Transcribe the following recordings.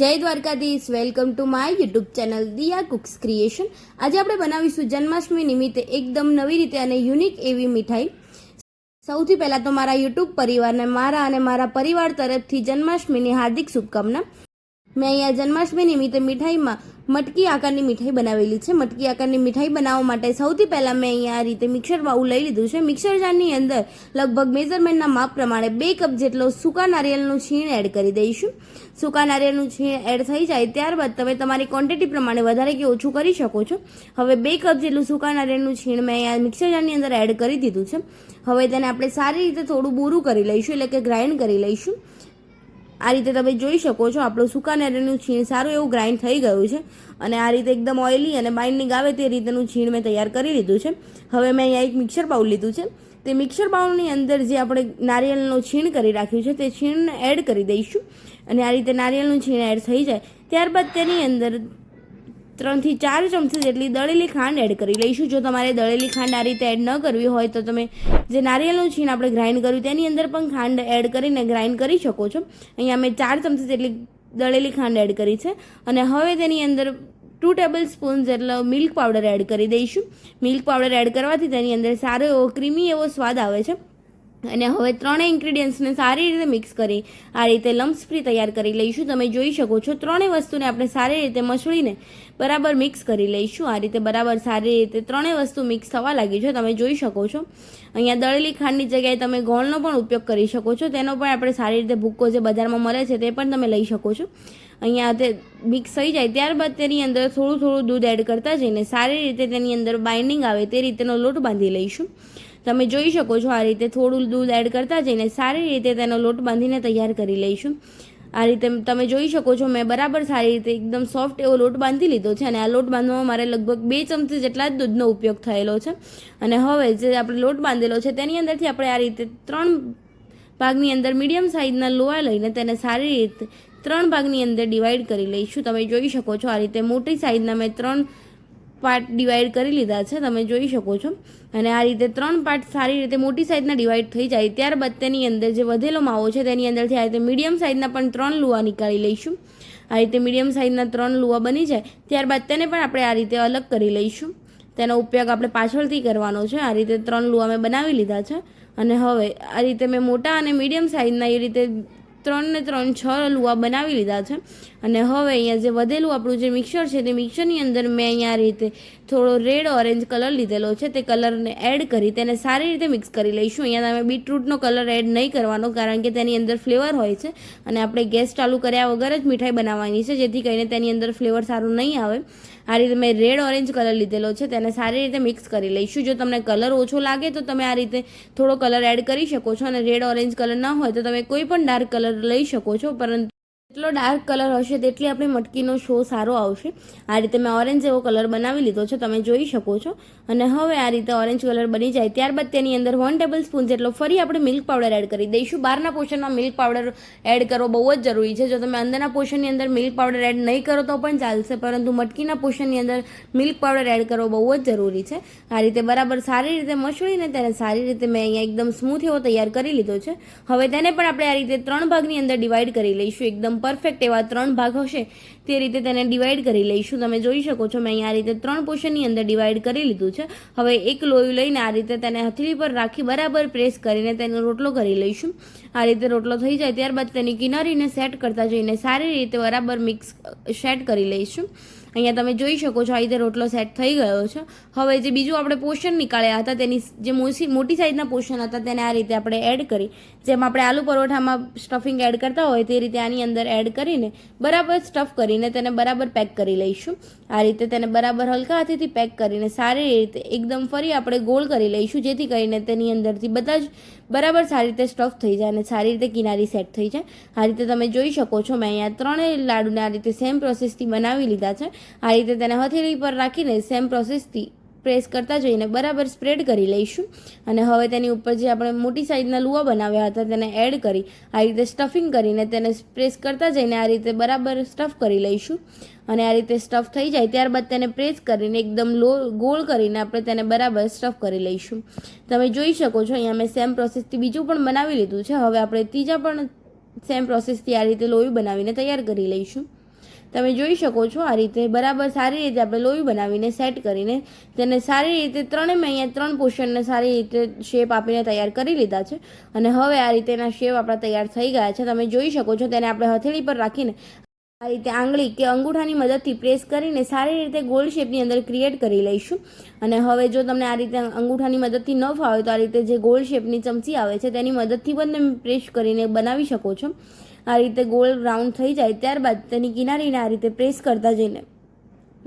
જય Dwarkadhish. Welcome to my YouTube channel Diya cooks creation આજે આપણે બનાવીશું જન્માષ્ટમી નિમિત્તે એકદમ નવી રીતે અને યુનિક એવી મીઠાઈ. સૌથી પહેલાં તો મારા યુટ્યુબ પરિવારને, મારા અને મારા પરિવાર તરફથી જન્માષ્ટમીની હાર્દિક શુભકામના. મેં અહીંયા જન્માષ્ટમી નિમિત્તે મીઠાઈમાં મટકી આકારની મીઠાઈ બનાવેલી છે. મટકી આકારની મીઠાઈ બનાવવા માટે સૌથી પહેલાં મેં અહીંયા આ રીતે મિક્સર બાઉલ લઈ લીધું છે. મિક્સર જારની અંદર લગભગ મેઝરમેન્ટના માપ પ્રમાણે બે કપ જેટલો સૂકા નારિયેળનું છીણ એડ કરી દઈશું. સૂકા નારિયેળનું છીણ એડ થઈ જાય ત્યારબાદ તમે તમારી ક્વોન્ટિટી પ્રમાણે વધારે કે ઓછું કરી શકો છો. હવે બે કપ જેટલું સૂકા નારિયેળનું છીણ મેં અહીંયા મિક્સર જારની અંદર એડ કરી દીધું છે. હવે તેને આપણે સારી રીતે થોડું બૂરું કરી લઈશું, એટલે કે ગ્રાઇન્ડ કરી લઈશું. આ રીતે તમે જોઈ શકો છો, આપણું સૂકા નારિયેળનું છીણ સારું એવું ગ્રાઇન્ડ થઈ ગયું છે. અને આ રીતે એકદમ ઓઇલી અને બાઇન્ડિંગ આવે તે રીતેનું છીણ મેં તૈયાર કરી લીધું છે. હવે મેં અહીંયા એક મિક્સર બાઉલ લીધું છે. તે મિક્સર બાઉલની અંદર જે આપણે નારિયેળનું છીણ કરી રાખ્યું છે, તે છીણને એડ કરી દઈશું. અને આ રીતે નારિયેળનું છીણ એડ થઈ જાય. ત્યારબાદ તેની અંદર ત્રણથી ચાર ચમચી જેટલી દળેલી ખાંડ એડ કરી લઈશું. જો તમારે દળેલી ખાંડ આ રીતે એડ ન કરવી હોય તો તમે જે નારિયેળનું છીણ આપણે ગ્રાઇન્ડ કર્યું તેની અંદર પણ ખાંડ એડ કરીને ગ્રાઇન્ડ કરી શકો છો. અહીંયા મેં ચાર ચમચી જેટલી દળેલી ખાંડ એડ કરી છે. અને હવે તેની અંદર ટુ ટેબલ સ્પૂન જેટલો મિલ્ક પાવડર એડ કરી દઈશું. મિલ્ક પાવડર એડ કરવાથી તેની અંદર સારો એવો ક્રીમી એવો સ્વાદ આવે છે. અને હવે ત્રણેય ઇન્ગ્રીડિયન્ટ્સને સારી રીતે મિક્સ કરી, આ રીતે લમ્સ ફ્રી તૈયાર કરી લઈશું. તમે જોઈ શકો છો, ત્રણેય વસ્તુને આપણે સારી રીતે મસળીને બરાબર મિક્સ કરી લઈશું. આ રીતે બરાબર સારી રીતે ત્રણેય વસ્તુ મિક્સ થવા લાગી છે. તમે જોઈ શકો છો. અહીંયા દળેલી ખાંડની જગ્યાએ તમે ગોળનો પણ ઉપયોગ કરી શકો છો. તેનો પણ આપણે સારી રીતે ભૂક્કો જે બજારમાં મળે છે તે પણ તમે લઈ શકો છો. અહીંયા તે મિક્સ થઈ જાય ત્યારબાદ તેની અંદર થોડું થોડું દૂધ એડ કરતા જઈને સારી રીતે તેની અંદર બાઇન્ડિંગ આવે તે રીતેનો લોટ બાંધી લઈશું. તમે જોઈ શકો છો આ રીતે થોડું દૂધ એડ કરતા જઈને સારી રીતે તેનો લોટ બાંધીને તૈયાર કરી લઈશું. આ રીતે તમે જોઈ શકો છો મેં બરાબર સારી રીતે એકદમ સોફ્ટ એવો લોટ બાંધી લીધો છે અને આ લોટ બાંધવામાં મારે લગભગ બે ચમચી જેટલા જ દૂધનો ઉપયોગ થયેલો છે. અને હવે જે આપણે લોટ બાંધેલો છે તેની અંદરથી આપણે આ રીતે ત્રણ ભાગની અંદર મીડિયમ સાઇઝના લોહા લઈને તેને સારી રીતે ત્રણ ભાગની અંદર ડિવાઈડ કરી લઈશું. તમે જોઈ શકો છો આ રીતે મોટી સાઇઝના મેં ત્રણ પાર્ટ ડિવાઈડ કરી લીધા છે, તમે જોઈ શકો છો. અને આ રીતે ત્રણ પાર્ટ સારી રીતે મોટી સાઇઝના ડિવાઈડ થઈ જાય, ત્યારબાદ તેની અંદર જે વધેલો માવો છે, તેની અંદરથી આ રીતે મીડિયમ સાઇઝના પણ ત્રણ લુવા નીકાળી લઈશું. આ રીતે મીડિયમ સાઇઝના ત્રણ લુવા બની જાય, ત્યારબાદ તેને પણ આપણે આ રીતે અલગ કરી લઈશું. તેનો ઉપયોગ આપણે પાછળથી કરવાનો છે, આ રીતે ત્રણ લુવા મેં બનાવી લીધા છે. અને હવે આ રીતે મેં મોટા અને મીડિયમ સાઇઝના એ રીતે ત્રણ ને ત્રણ છ લુવા બનાવી લીધા છે. અને હવે અહીંયા જે વધેલું આપણું જે મિક્સર છે, તે મિક્સરની અંદર મેં અહીંયા રીતે થોડો રેડ ઓરેન્જ કલર લીધેલો છે. તે કલરને એડ કરી તેને સારી રીતે મિક્સ કરી લઈશું. અહીંયા તમે બીટરૂટનો કલર એડ નહીં કરવાનો, કારણ કે તેની અંદર ફ્લેવર હોય છે. અને આપણે ગેસ ચાલુ કર્યા વગર જ મીઠાઈ બનાવવાની છે, જેથી કરીને તેની અંદર ફ્લેવર સારું નહીં આવે. આ રીતે મેં રેડ ઓરેન્જ કલર લીધેલો છે તેને સારી રીતે મિક્સ કરી લઈશું. જો તમને કલર ઓછો લાગે, તો તમે આ રીતે થોડો કલર એડ કરી શકો છો. અને રેડ ઓરેન્જ કલર ના હોય, તો તમે કોઈ પણ ડાર્ક કલર લઈ શકો છો, પરંતુ જેટલો ડાર્ક કલર હશે તેટલી આપણી મટકીનો શો સારો આવશે. આ રીતે મેં ઓરેન્જ જેવો કલર બનાવી લીધો છે, તમે જોઈ શકો છો. અને હવે આ રીતે ઓરેન્જ કલર બની જાય ત્યારબાદ તેની અંદર વન ટેબલ સ્પૂન જેટલો ફરી આપણે મિલ્ક પાવડર એડ કરી દઈશું. બહારના પોર્શનમાં મિલ્ક પાવડર એડ કરવો બહુ જ જરૂરી છે. જો તમે અંદરના પોર્શનની અંદર મિલ્ક પાવડર એડ નહીં કરો તો પણ ચાલશે, પરંતુ મટકીના પોર્શનની અંદર મિલ્ક પાવડર એડ કરવો બહુ જ જરૂરી છે. આ રીતે બરાબર સારી રીતે મસળીને તેને સારી રીતે મેં અહીંયા એકદમ સ્મૂથ એવો તૈયાર કરી લીધો છે. હવે તેને પણ આપણે આ રીતે ત્રણ ભાગની અંદર ડિવાઈડ કરી લઈશું. એકદમ પરફેક્ટ એવા ત્રણ ભાગ હશે, તે રીતે તેને ડિવાઈડ કરી લઈશું. તમે જોઈ શકો છો, મેં અહીંયા આ રીતે ત્રણ પોર્શનની અંદર ડિવાઈડ કરી લીધું છે. હવે એક લોયું લઈને આ રીતે તેને હથેળી પર રાખી બરાબર પ્રેસ કરીને તેનો રોટલો કરી લઈશું. આ રીતે રોટલો થઈ જાય ત્યારબાદ તેની કિનારીને સેટ કરતા જઈને સારી રીતે બરાબર મિક્સ સેટ કરી લઈશું. અહીંયા તમે જોઈ શકો છો આ રીતે રોટલો સેટ થઈ ગયો છે. હવે જે બીજું આપણે પોર્શન નીકાળ્યા હતા, તેની જે મોટી સાઇઝના પોર્શન હતા, તેને આ રીતે આપણે એડ કરી જેમ આપણે આલુ પરોઠામાં સ્ટફિંગ એડ કરતા હોય તે રીતે આની અંદર એડ કરીને બરાબર સ્ટફ કરીને તેને બરાબર પેક કરી લઈશું. આ રીતે તેને બરાબર હલકા હાથેથી પેક કરીને સારી રીતે એકદમ ફરી આપણે ગોળ કરી લઈશું, જેથી કરીને તેની અંદરથી બધા જ બરાબર સારી રીતે સ્ટફ થઈ જાય અને સારી રીતે કિનારી સેટ થઈ જાય. આ રીતે તમે જોઈ શકો છો મેં અહીંયા ત્રણેય લાડુને આ રીતે સેમ પ્રોસેસથી બનાવી લીધા છે. આ રીતે તેને હથેળી પર રાખીને સેમ પ્રોસેસથી પ્રેસ કરતા જઈને બરાબર સ્પ્રેડ કરી લઈશું. અને હવે તેની ઉપર જે આપણે મોટી સાઇઝના લુવા બનાવ્યા હતા તેને એડ કરી, આ રીતે સ્ટફિંગ કરીને તેને પ્રેસ કરતા જઈને આ રીતે બરાબર સ્ટફ કરી લઈશું. અને આ રીતે સ્ટફ થઈ જાય ત્યારબાદ તેને પ્રેસ કરીને એકદમ લો, ગોળ કરીને આપણે તેને બરાબર સ્ટફ કરી લઈશું. તમે જોઈ શકો છો, અહીંયા મેં સેમ પ્રોસેસથી બીજું પણ બનાવી લીધું છે. હવે આપણે ત્રીજા પણ સેમ પ્રોસેસથી આ રીતે લોહી બનાવીને તૈયાર કરી લઈશું. તમે જોઈ શકો છો આ રીતે બરાબર સારી રીતે આપણે લોહી બનાવીને સેટ કરીને તેને સારી રીતે ત્રણેય મેં અહીંયા ત્રણ પોર્શનને સારી રીતે શેપ આપીને તૈયાર કરી લીધા છે. અને હવે આ રીતે એના શેપ આપણા તૈયાર થઈ ગયા છે. તમે જોઈ શકો છો તેને આપણે હથેળી પર રાખીને આ રીતે આંગળી કે અંગૂઠાની મદદથી પ્રેસ કરીને સારી રીતે ગોલ શેપની અંદર ક્રિએટ કરી લઈશું. અને હવે જો તમને આ રીતે અંગૂઠાની મદદથી ન ફાવે તો આ રીતે જે ગોલ શેપની ચમચી આવે છે તેની મદદથી પણ તમે પ્રેસ કરીને બનાવી શકો છો. આ રીતે ગોળ રાઉન્ડ થઈ જાય ત્યારબાદ તેની કિનારીને આ રીતે પ્રેસ કરતા જઈને,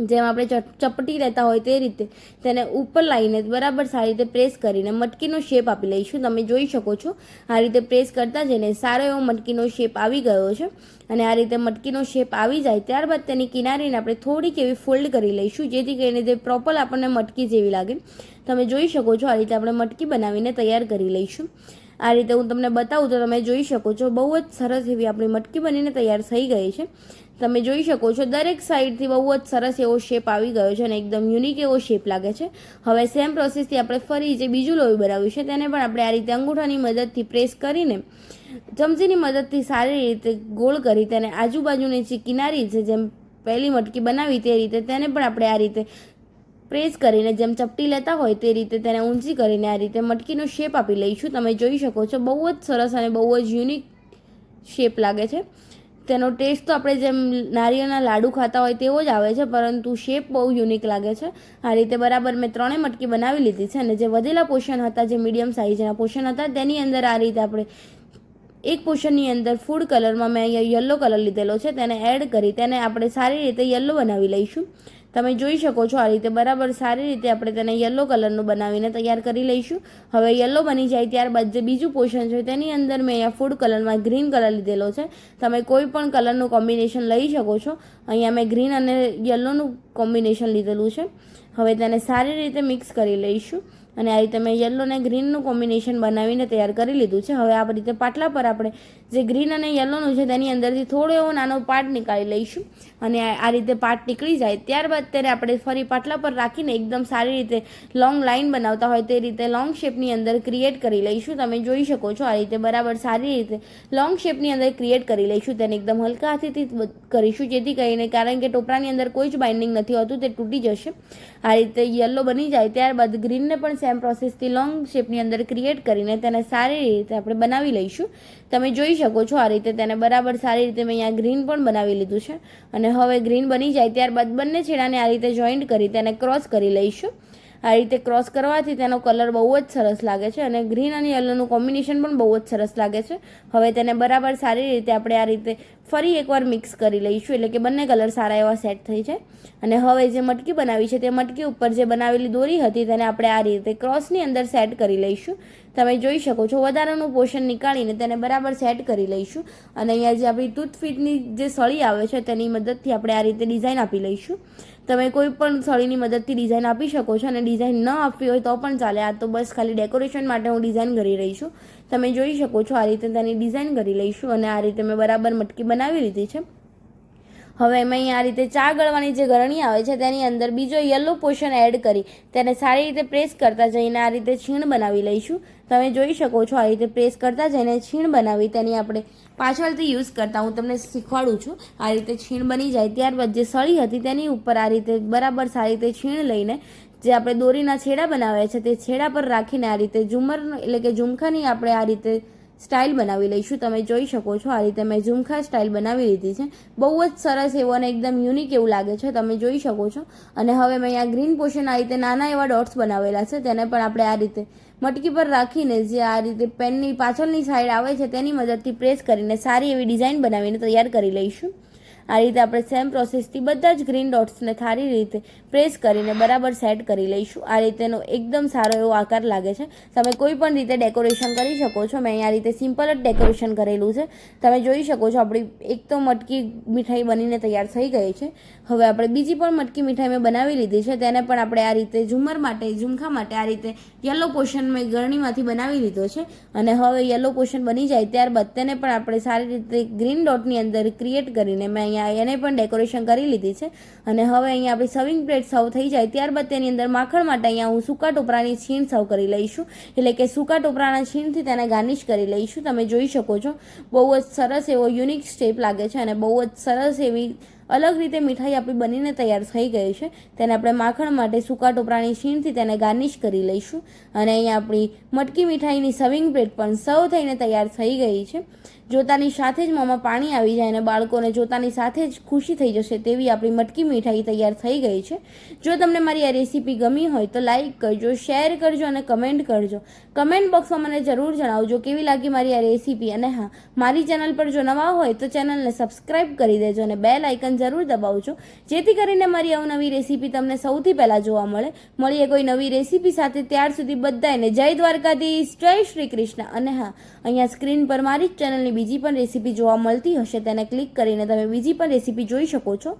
જેમ આપણે ચપટી રહેતા હોય તે રીતે તેને ઉપર લાવીને બરાબર સારી રીતે પ્રેસ કરીને મટકીનો શેપ આપી લઈશું. તમે જોઈ શકો છો, આ રીતે પ્રેસ કરતા જઈને સારો એવો મટકીનો શેપ આવી ગયો છે અને આ રીતે મટકીનો શેપ આવી જાય ત્યારબાદ તેની કિનારીને આપણે થોડીક એવી ફોલ્ડ કરી લઈશું, જેથી કરીને તે પ્રોપર આપણને મટકી જેવી લાગે. તમે જોઈ શકો છો, આ રીતે આપણે મટકી બનાવીને તૈયાર કરી લઈશું. આ રીતે હું તમને બતાવું તો તમે જોઈ શકો છો, બહુ જ સરસ એવી આપણી મટકી બનીને તૈયાર થઈ ગઈ છે. તમે જોઈ શકો છો, દરેક સાઈડથી બહુ જ સરસ એવો શેપ આવી ગયો છે અને એકદમ યુનિક એવો શેપ લાગે છે. હવે સેમ પ્રોસેસથી આપણે ફરી જે બીજું લોહી બનાવ્યું છે, તેને પણ આપણે આ રીતે અંગૂઠાની મદદથી પ્રેસ કરીને, ચમચીની મદદથી સારી રીતે ગોળ કરી તેને આજુબાજુની જે કિનારી છે, જેમ પહેલી મટકી બનાવી તે રીતે તેને પણ આપણે આ રીતે પ્રેસ કરીને જેમ ચપટી લેતા હોય તે રીતે તેને ઊંચી કરીને આ રીતે મટકીનો શેપ આપી લઈશું. તમે જોઈ શકો છો, બહુ જ સરસ અને બહુ જ યુનિક શેપ લાગે છે. તેનો ટેસ્ટ તો આપણે જેમ નારિયેળના લાડુ ખાતા હોય તેવો જ આવે છે, પરંતુ શેપ બહુ યુનિક લાગે છે. આ રીતે બરાબર મેં ત્રણેય મટકી બનાવી લીધી છે અને જે વધેલા પોષણ હતા, જે મીડિયમ સાઇઝના પોષણ હતા, તેની અંદર આ રીતે આપણે એક પોર્શનની અંદર ફૂડ કલરમાં મેં અહીંયા યલો કલર લીધેલો છે. તેને એડ કરી તેને આપણે સારી રીતે યલો બનાવી લઈશું. તમે જોઈ શકો છો આ રીતે બરાબર સારી રીતે આપણે તેને યલો કલરનું બનાવીને તૈયાર કરી લઈશું. હવે યલો બની જાય ત્યારબાદ જે બીજું પોર્શન છે તેની અંદર મેં અહીંયા ફૂડ કલરમાં ગ્રીન કલર લીધેલો છે. તમે કોઈ પણ કલરનું કોમ્બિનેશન લઈ શકો છો. અહીંયા મેં ગ્રીન અને યલોનું કોમ્બિનેશન લીધેલું છે. હવે તેને સારી રીતે મિક્સ કરી લઈશું. અને આ રીતે મેં યલો અને ગ્રીનનું કોમ્બિનેશન બનાવીને તૈયાર કરી લીધું છે. હવે આ રીતે પાટલા પર આપણે જે ગ્રીન અને યલોનું છે તેની અંદરથી થોડો એવો નાનો પાર્ટ નીકાળી લઈશું. અને આ રીતે પાર્ટ નીકળી જાય ત્યારબાદ તેને આપણે ફરી પાટલા પર રાખીને એકદમ સારી રીતે લોંગ લાઇન બનાવતા હોય તે રીતે લોંગ શેપની અંદર ક્રિએટ કરી લઈશું. તમે જોઈ શકો છો આ રીતે બરાબર સારી રીતે લોંગ શેપની અંદર ક્રિએટ કરી લઈશું. તેને એકદમ હલકા હાથેથી કરીશું જેથી કરીને કારણ કે ટોપરાની અંદર કોઈ જ બાઇન્ડિંગ નથી હોતું તે તૂટી જશે. આ રીતે યલો બની જાય ત્યારબાદ ગ્રીનને પણ સેમ પ્રોસેસથી લોંગ શેપની અંદર ક્રિએટ કરીને તેને સારી રીતે આપણે બનાવી લઈશું. તમે જોઈ શકો છો આ રીતે તેને બરાબર સારી રીતે મેં અહીંયા ગ્રીન પણ બનાવી લીધું છે. અને હવે ગ્રીન બની જાય ત્યારબાદ બંને છેડાને આ રીતે જોઈન્ટ કરી તેને ક્રોસ કરી લઈશું. આ રીતે ક્રોસ કરવાથી તેનો કલર બહુ જ સરસ લાગે છે અને ગ્રીન અને યલોનું કોમ્બિનેશન પણ બહુ જ સરસ લાગે છે. હવે તેને બરાબર સારી રીતે આપણે આ રીતે ફરી એકવાર મિક્સ કરી લઈશું, એટલે કે બંને કલર સારા એવા સેટ થઈ જાય. અને હવે જે મટકી બનાવી છે તે મટકી ઉપર જે બનાવેલી દોરી હતી તેને આપણે આ રીતે ક્રોસની અંદર સેટ કરી લઈશું. તમે જોઈ શકો છો વધારાનું પોર્શન નીકાળીને તેને બરાબર સેટ કરી લઈશું. અને અહીંયા જે આપણી ટૂથફીટની જે સળી આવે છે તેની મદદથી આપણે આ રીતે ડિઝાઇન આપી લઈશું. તમે કોઈ પણ સળીની મદદથી ડિઝાઇન આપી શકો છો અને ડિઝાઇન ન આપવી હોય તો પણ ચાલે. આ તો બસ ખાલી ડેકોરેશન માટે હું ડિઝાઇન કરી રહી છું. તમે જોઈ શકો છો આ રીતે તેની ડિઝાઇન કરી લઈશું અને આ રીતે મેં બરાબર મટકી બનાવી લીધી છે. હવે એમાં આ રીતે ચા ગળવાની જે ગરણી આવે છે તેની અંદર બીજો યલો પોર્શન એડ કરી તેને સારી રીતે પ્રેસ કરતા જઈને આ રીતે છીણ બનાવી લઈશું. તમે જોઈ શકો છો આ રીતે પ્રેસ કરતા જઈને છીણ બનાવી તેની આપણે પાછળથી યુઝ કરતા હું તમને શીખવાડું છું. આ રીતે છીણ બની જાય ત્યારબાદ જે સળી હતી તેની ઉપર આ રીતે બરાબર સારી રીતે છીણ લઈને જે આપણે દોરીના છેડા બનાવ્યા છે તે છેડા પર રાખીને આ રીતે ઝુમર એટલે કે ઝુમખાની આપણે આ રીતે સ્ટાઇલ બનાવી લઈશું. તમે જોઈ શકો છો, આ રીતે મેં ઝુમખા સ્ટાઇલ બનાવી લીધી છે. બહુ જ સરસ એવો અને એકદમ યુનિક એવું લાગે છે, તમે જોઈ શકો છો. અને હવે મેં અહીંયા ગ્રીન પોર્શન આ રીતે નાના એવા ડોટ્સ બનાવેલા છે, તેને પણ આપણે આ રીતે મટકી પર રાખીને જે આ રીતે પેનની પાછળની સાઈડ આવે છે, તેની મદદથી પ્રેસ કરીને સારી એવી ડિઝાઇન બનાવીને તૈયાર કરી લઈશું. આ રીતે આપણે સેમ પ્રોસેસથી બધા જ ગ્રીન ડોટ્સને સારી રીતે પ્રેસ કરીને બરાબર સેટ કરી લઈશું. આ રીતેનો એકદમ સારો એવો આકાર લાગે છે. તમે કોઈ પણ રીતે ડેકોરેશન કરી શકો છો. મેં આ રીતે સિમ્પલ જ ડેકોરેશન કરેલું છે. તમે જોઈ શકો છો આપણી એક તો મટકી મીઠાઈ બનીને તૈયાર થઈ ગઈ છે. હવે આપણે બીજી પણ મટકી મીઠાઈ મેં બનાવી લીધી છે. તેને પણ આપણે આ રીતે ઝુમર માટે, ઝુમખા માટે આ રીતે યલો પોશન મેં ગરણીમાંથી બનાવી લીધો છે. અને હવે યલો પોશન બની જાય ત્યારબાદ તેને પણ આપણે સારી રીતે ગ્રીન ડોટની અંદર ક્રિએટ કરીને મેં અહીંયા એને પણ ડેકોરેશન કરી લીધી છે. અને હવે અહીંયા આપણી સર્વિંગ પ્લેટ સર્વ થઈ જાય ત્યારબાદ તેની અંદર માખણ માટે અહીંયા હું સૂકા ટોપરાની છીણ સર્વ કરી લઈશું. એટલે કે સૂકા ટોપરાના છીણથી તેને ગાર્નિશ કરી લઈશું. તમે જોઈ શકો છો. બહુ જ સરસ એવો યુનિક સ્ટેપ લાગે છે અને બહુ જ સરસ એવી અલગ રીતે મીઠાઈ આપણી બનીને તૈયાર થઈ ગઈ છે. તેને આપણે માખણ માટે સૂકા ટોપરાની છીણથી તેને ગાર્નિશ કરી લઈશું. અને અહીંયા આપણી મટકી મીઠાઈની સર્વિંગ પ્લેટ પણ સર્વ થઈને તૈયાર થઈ ગઈ છે. જોતાની સાથે જ મોંમાં પાણી આવી જાય અને બાળકોને જોતાની સાથે જ ખુશી થઈ જશે તેવી આપણી મટકી મીઠાઈ તૈયાર થઈ ગઈ છે. જો તમને મારી આ રેસીપી ગમી હોય તો લાઈક કરજો શેર કરજો અને કમેન્ટ કરજો. કમેન્ટ બોક્સમાં મને જરૂર જણાવજો કેવી લાગી મારી આ રેસીપી અને હા, મારી ચેનલ પર જો નવા હોય તો ચેનલને સબસ્ક્રાઈબ કરી દેજો અને બેલ આઇકન જરૂર દબાવજો જેથી કરીને મારી અવનવી રેસીપી તમને સૌથી પહેલાં જોવા મળે. મળીએ કોઈ નવી રેસીપી સાથે ત્યાર સુધી બધાને જય દ્વારકાધીશ, જય શ્રી કૃષ્ણ. અને હા, અહીંયા સ્ક્રીન પર મારી ચેનલની બીજી પણ રેસીપી જોવા મળતી હશે, તેને ક્લિક કરીને તમે બીજી પણ રેસીપી જોઈ શકો છો.